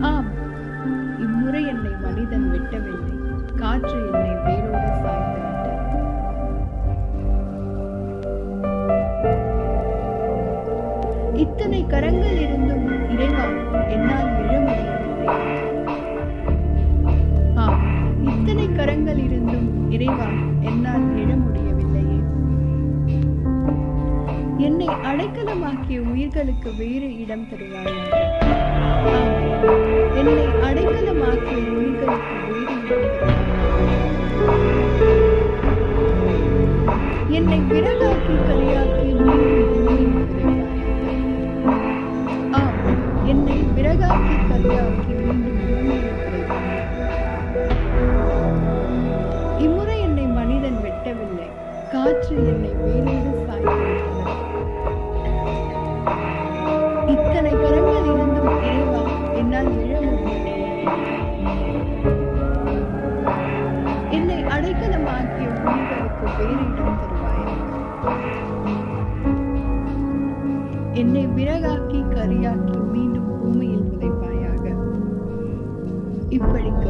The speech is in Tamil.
ஆம். இம்முறை என்னை மனிதன் வெட்டவில்லை. காற்று என்னை வேரோடு சாய்ந்து இத்தனை கரங்கள் இருந்தும் இறைவா என்னால் எழ முடியவில்லை. ஆம். இத்தனை கரங்கள் இருந்தும் இறைவா என்னால் எழ முடியவில்லையே. என்னை அடைக்கலமாக்கிய உயிர்களுக்கு வேறு இடம் தருவாய் என்னை விறகாக்கி கரியாக்கி ஆம், என்னை விறகாக்கி கரியாக்கி மீண்டும் இம்முறை என்னை மனிதன் வெட்டவில்லை. காற்று என்னை வேரோடு சாய்த்துவிட்டது இத்தனை கரங்கள் இருந்தும் இறைவா என்னால் எழ என்னை அடைக்கலமாக்கிய உயிர்களுக்கு வேறு என்னை விறகாக்கி கரியாக்கி மீண்டும் பூமியில் புதைப்பாயாக. இப்படிக்கு